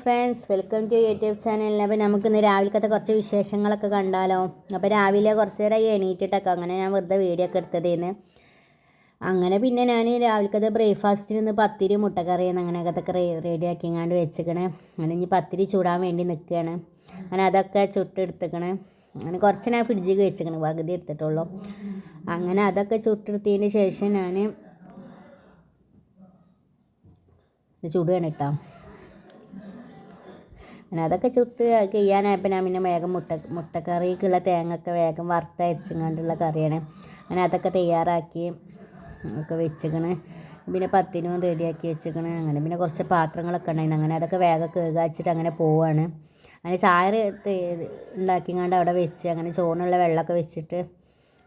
Friends welcome to YouTube channel അപ്പോൾ നമുക്ക് ഇന്ന് രാവിലത്തെ കുറച്ച് വിശേഷങ്ങളൊക്കെ കണ്ടാലോ? അപ്പോൾ രാവിലെ കുറച്ച് നേരമായി എണീറ്റിട്ടൊക്കെ അങ്ങനെ ഞാൻ വെറുതെ വീഡിയോ ഒക്കെ എടുത്തതേന്ന്. അങ്ങനെ പിന്നെ ഞാൻ രാവിലത്തെ ബ്രേക്ക്ഫാസ്റ്റിന് ഇന്ന് പത്തിരി മുട്ടക്കറി അങ്ങനെയൊക്കെ റെഡി ആക്കിങ്ങാണ്ട് വെച്ചിക്കണേ. അങ്ങനെ ഇനി പത്തിരി ചൂടാൻ വേണ്ടി നിൽക്കുകയാണ് അങ്ങനെ അതൊക്കെ ചുട്ടെടുത്തിക്കണേ. അങ്ങനെ കുറച്ച് ഞാൻ ഫ്രിഡ്ജിൽ വെച്ചിക്കണ്. പകുതി എടുത്തിട്ടുള്ളൂ. അങ്ങനെ അതൊക്കെ ചുട്ടെടുത്തതിന് ശേഷം ഞാൻ ചുടുകയാണ് കേട്ടോ. പിന്നെ അതൊക്കെ ചുട്ട് ചെയ്യാനായപ്പോൾ ഞാൻ പിന്നെ വേഗം മുട്ട മുട്ടക്കറിക്കുള്ള തേങ്ങയൊക്കെ വേഗം വറുത്തരച്ചുകൊണ്ടുള്ള കറിയാണ്. അങ്ങനെ അതൊക്കെ തയ്യാറാക്കി ഒക്കെ വെച്ചിക്കണ്. പിന്നെ പത്തിനും റെഡിയാക്കി വെച്ചിക്കണ്. അങ്ങനെ പിന്നെ കുറച്ച് പാത്രങ്ങളൊക്കെ ഉണ്ടായിരുന്നു. അങ്ങനെ അതൊക്കെ വേഗം കേകാച്ചിട്ട് അങ്ങനെ പോവാണ്. അങ്ങനെ ചായ ഉണ്ടാക്കിങ്ങാണ്ട് അവിടെ വെച്ച് അങ്ങനെ ചോറിനുള്ള വെള്ളമൊക്കെ വെച്ചിട്ട്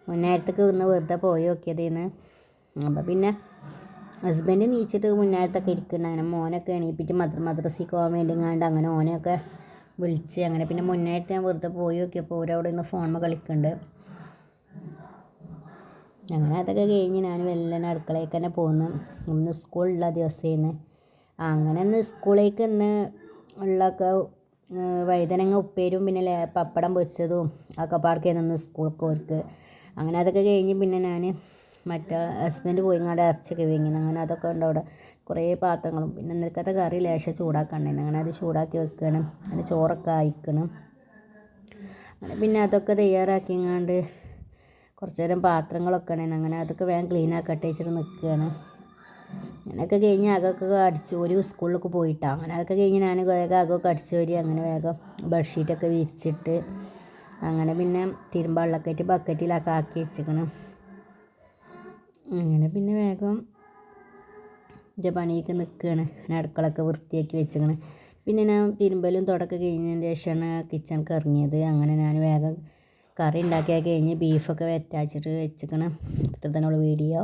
മുന്നേരത്തേക്ക് ഒന്ന് വെറുതെ പോയി നോക്കിയതിന്ന്. അപ്പോൾ പിന്നെ ഹസ്ബൻഡ് നീച്ചിട്ട് മുന്നേരത്തൊക്കെ ഇരിക്കുന്നുണ്ട്. അങ്ങനെ മോനൊക്കെ എണീപ്പിച്ച് മദ്ര മദ്രസയ്ക്ക് പോകാൻ വേണ്ടിങ്ങാണ്ട് അങ്ങനെ ഓനെയൊക്കെ വിളിച്ച് അങ്ങനെ പിന്നെ മുന്നായിട്ട് ഞാൻ വെറുതെ പോയി നോക്കിയപ്പോൾ ഓരവിടെ നിന്ന് ഫോണിൽ കളിക്കുന്നുണ്ട്. അങ്ങനെ അതൊക്കെ കഴിഞ്ഞ് ഞാൻ വെല്ലനെ അടുക്കളയ്ക്ക് തന്നെ പോകുന്നു ഇന്ന് സ്കൂളുള്ള ദിവസമായിരുന്നു അങ്ങനെ ഇന്ന് സ്കൂളിലേക്ക് ഇന്ന് ഉള്ളൊക്കെ വഴുതനങ്ങ ഉപ്പേരും പിന്നെ പപ്പടം പൊരിച്ചതും ഒക്കെ പാടക്കായിരുന്നു ഇന്ന് സ്കൂൾക്ക് ഓർക്ക്. അങ്ങനെ അതൊക്കെ കഴിഞ്ഞ് പിന്നെ ഞാൻ മറ്റേ ഹസ്ബൻഡ് പോയി ഇങ്ങോട്ട് ഇറച്ചിയൊക്കെ വീങ്ങിന്. അങ്ങനെ അതൊക്കെ ഉണ്ട് അവിടെ കുറേ പാത്രങ്ങളും. പിന്നെ ഇന്നലത്തെ കറി ലേശം ചൂടാക്കണ്ടായിരുന്നു അങ്ങനെ അത് ചൂടാക്കി വെക്കണം. അങ്ങനെ ചോറൊക്കെ അയക്കണം അങ്ങനെ പിന്നെ അതൊക്കെ തയ്യാറാക്കിങ്ങാണ്ട് കുറച്ച് നേരം പാത്രങ്ങളൊക്കെ ഉണ്ടായിരുന്നു അങ്ങനെ അതൊക്കെ വേഗം ക്ലീൻ ആക്കട്ടെ വെച്ചിട്ട് നിൽക്കുകയാണ് അങ്ങനെയൊക്കെ കഴിഞ്ഞ് അകമൊക്കെ അടിച്ചു ഒരു സ്കൂളിലൊക്കെ പോയിട്ടാണ് അങ്ങനെ അതൊക്കെ കഴിഞ്ഞ് ഞാൻ വേഗം അകമൊക്കെ അടിച്ചു വരി അങ്ങനെ വേഗം ബെഡ്ഷീറ്റൊക്കെ വിരിച്ചിട്ട് അങ്ങനെ പിന്നെ തിരുമ്പാളിലൊക്കെ ബക്കറ്റിലൊക്കെ ആക്കി വെച്ചിക്കണം. അങ്ങനെ പിന്നെ വേഗം എന്റെ പണിയൊക്കെ നിൽക്കുകയാണ് ഞാൻ അടുക്കളൊക്കെ വൃത്തിയാക്കി വെച്ചിക്കണ്. പിന്നെ ഞാൻ തിരുമ്പലും തുടക്കം കഴിഞ്ഞതിന് ശേഷമാണ് കിച്ചണിക്ക് ഇറങ്ങിയത്. അങ്ങനെ ഞാൻ വേഗം കറി ഉണ്ടാക്കിയാൽ കഴിഞ്ഞ് ബീഫൊക്കെ വെറ്റാച്ചിട്ട് വെച്ചേക്കണം. ഇത്ര തന്നെ ഉള്ള വീഡിയോ